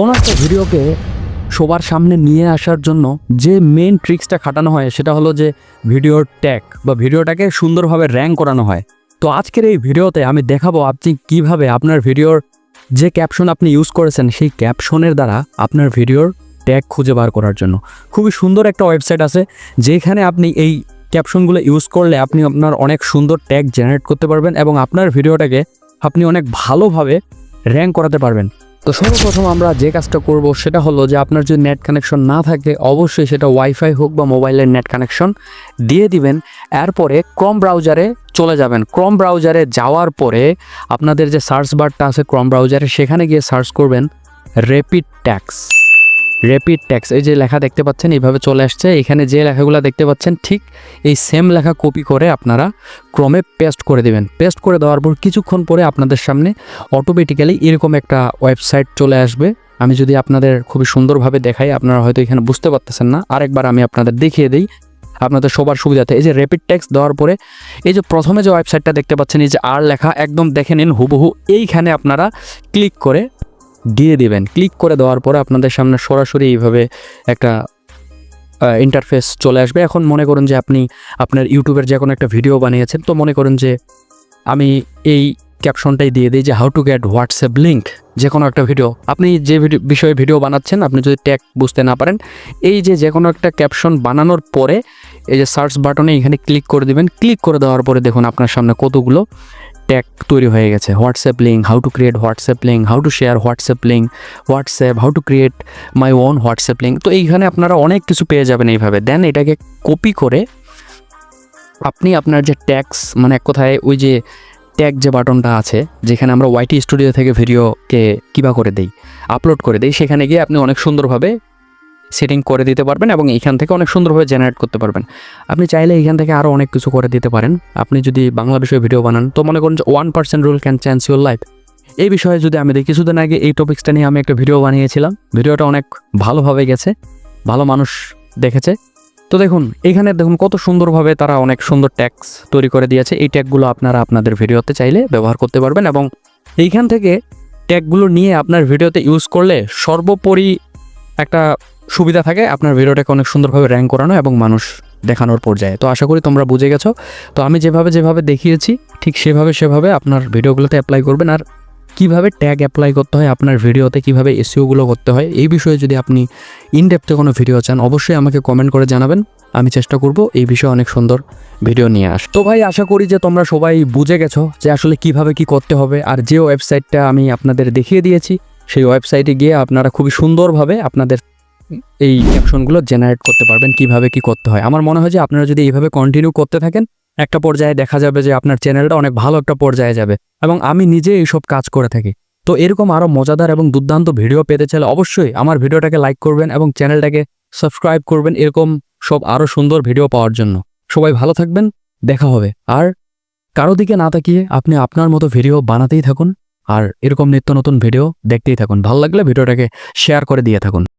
কোনো একটা ভিডিওকে সবার সামনে নিয়ে আসার জন্য যে মেন ট্রিক্সটা খাটানো হয় সেটা হলো যে ভিডিওর ট্যাগ বা ভিডিওটাকে সুন্দরভাবে র্যাঙ্ক করানো হয়। তো আজকের এই ভিডিওতে আমি দেখাবো আপনি কীভাবে আপনার ভিডিওর যে ক্যাপশন আপনি ইউজ করেছেন, সেই ক্যাপশনের দ্বারা আপনার ভিডিওর ট্যাগ খুঁজে বার করার জন্য। খুবই সুন্দর একটা ওয়েবসাইট আছে, যেখানে আপনি এই ক্যাপশনগুলো ইউজ করলে আপনি আপনার অনেক সুন্দর ট্যাগ জেনারেট করতে পারবেন এবং আপনার ভিডিওটাকে আপনি অনেক ভালোভাবে র্যাঙ্ক করাতে পারবেন। তো সর্বপ্রথম আমরা যে কাজটা করব সেটা হলো যে আপনার যদি নেট কানেকশন না থাকে, অবশ্যই সেটা ওয়াইফাই হোক বা মোবাইলের নেট কানেকশন দিয়ে দিবেন। এরপরে ক্রম ব্রাউজারে চলে যাবেন। ক্রম ব্রাউজারে যাওয়ার পরে আপনাদের যে সার্চ বারটা আছে ক্রম ব্রাউজারে সেখানে গিয়ে সার্চ করবেন রেপিড ট্যাক্স রেপিড ট্যাক্স এই যে লেখা দেখতে পাচ্ছেন, এইভাবে চলে আসছে। এখানে যে লেখাগুলো দেখতে পাচ্ছেন, ঠিক এই সেম লেখা কপি করে আপনারা ক্রমে পেস্ট করে দিবেন। পেস্ট করে দেওয়ার পর কিছুক্ষণ পরে আপনাদের সামনে অটোমেটিক্যালি এরকম একটা ওয়েবসাইট চলে আসবে। আমি যদি আপনাদের খুবই সুন্দরভাবে দেখাই, আপনারা হয়তো এখানে বুঝতে পারতেছেন না। আরেকবার আমি আপনাদের দেখিয়ে দিই, আপনাদের সবার সুবিধাতে। এই যে র্যাপিড ট্যাক্স দেওয়ার পরে এই যে প্রথমে যে ওয়েবসাইটটা দেখতে পাচ্ছেন, এই যে আর লেখা, একদম দেখে নিন, হুবহু এইখানে আপনারা ক্লিক করে দিয়ে দিবেন। ক্লিক করে দেওয়ার পরে আপনাদের সামনে সরাসরি এইভাবে একটা ইন্টারফেস চলে আসবে। এখন মনে করুন যে আপনি আপনার ইউটিউবের যে কোনো একটা ভিডিও বানিয়েছেন, তো মনে করুন যে আমি এই ক্যাপশনটাই দিয়ে দিই যে how to get WhatsApp link যে কোনো একটা ভিডিও আপনি যে ভিডিও বিষয়ে ভিডিও বানাচ্ছেন, আপনি যদি ট্যাগ বুঝতে না পারেন, এই যে যে কোনো একটা ক্যাপশন বানানোর পরে এই যে সার্চ বাটনে এখানে ক্লিক করে দিবেন। ক্লিক করে দেওয়ার পরে দেখুন আপনার সামনে কতগুলো ট্যাগ তৈরি হয়ে গেছে। WhatsApp link how to create WhatsApp link how to share WhatsApp link WhatsApp how to create my own WhatsApp link তো এইখানে আপনারা অনেক কিছু পেয়ে যাবেন এইভাবে। দেন এটাকে কপি করে আপনি আপনার যে ট্যাক্স মানে এক কথায় ওই যে ট্যাগ যে বাটনটা আছে, যেখানে আমরা ওয়াইটি স্টুডিও থেকে ভিডিওকে কিবা করে দেই আপলোড করে দেই, সেখানে গিয়ে আপনি অনেক সুন্দরভাবে সেটিং করে দিতে পারবেন এবং এইখান থেকে অনেক সুন্দরভাবে জেনারেট করতে পারবেন। আপনি চাইলে এইখান থেকে আরও অনেক কিছু করে দিতে পারেন। আপনি যদি বাংলা বিষয়ে ভিডিও বানান, তো মনে করুন যে one percent rule can change your life এই বিষয়ে যদি আমি দেখি, কিছুদিন আগে এই টপিক্সটা নিয়ে আমি একটা ভিডিও বানিয়েছিলাম। ভিডিওটা অনেক ভালোভাবে গেছে, ভালো মানুষ দেখেছে। তো দেখুন, এখানে দেখুন কত সুন্দরভাবে তারা অনেক সুন্দর ট্যাক্স তৈরি করে দিয়েছে। এই ট্যাগগুলো আপনারা আপনাদের ভিডিওতে চাইলে ব্যবহার করতে পারবেন এবং এইখান থেকে ট্যাগগুলো নিয়ে আপনার ভিডিওতে ইউজ করলে সর্বোপরি একটা সুবিধা থাকে, আপনার ভিডিওটাকে অনেক সুন্দরভাবে র্যাঙ্ক করানো এবং মানুষ দেখানোর পর্যায়ে। তো আশা করি তোমরা বুঝে গেছো। তো আমি যেভাবে যেভাবে দেখিয়েছি, ঠিক সেভাবে সেভাবে আপনার ভিডিওগুলোতে অ্যাপ্লাই করবেন। আর কীভাবে ট্যাগ অ্যাপ্লাই করতে হয়, আপনার ভিডিওতে কীভাবে এসিওগুলো করতে হয়, এই বিষয়ে যদি আপনি ইনডেপথে কোনো ভিডিও চান, অবশ্যই আমাকে কমেন্ট করে জানাবেন। আমি চেষ্টা করব এই বিষয়ে অনেক সুন্দর ভিডিও নিয়ে আস। তো ভাই, আশা করি যে তোমরা সবাই বুঝে গেছো যে আসলে কীভাবে কি করতে হবে। আর যে ওয়েবসাইটটা আমি আপনাদের দেখিয়ে দিয়েছি, সেই ওয়েবসাইটে গিয়ে আপনারা খুবই সুন্দরভাবে আপনাদের এই ক্যাপশনগুলো জেনারেট করতে পারবেন, কীভাবে কি করতে হয়। আমার মনে হয় যে আপনারা যদি এইভাবে কন্টিনিউ করতে থাকেন, একটা পর্যায়ে দেখা যাবে যে আপনার চ্যানেলটা অনেক ভালো একটা পর্যায়ে যাবে এবং আমি নিজে এইসব কাজ করে থাকি। তো এরকম আরও মজাদার এবং দুর্দান্ত ভিডিও পেতে চাইলে অবশ্যই আমার ভিডিওটাকে লাইক করবেন এবং চ্যানেলটাকে সাবস্ক্রাইব করবেন এরকম সব আরও সুন্দর ভিডিও পাওয়ার জন্য। সবাই ভালো থাকবেন, দেখা হবে। আর কারও দিকে না তাকিয়ে আপনি আপনার মতো ভিডিও বানাতেই থাকুন, আর এরকম নিত্য নতুন ভিডিও দেখতেই থাকুন। ভালো লাগলে ভিডিওটাকে শেয়ার করে দিয়ে থাকুন।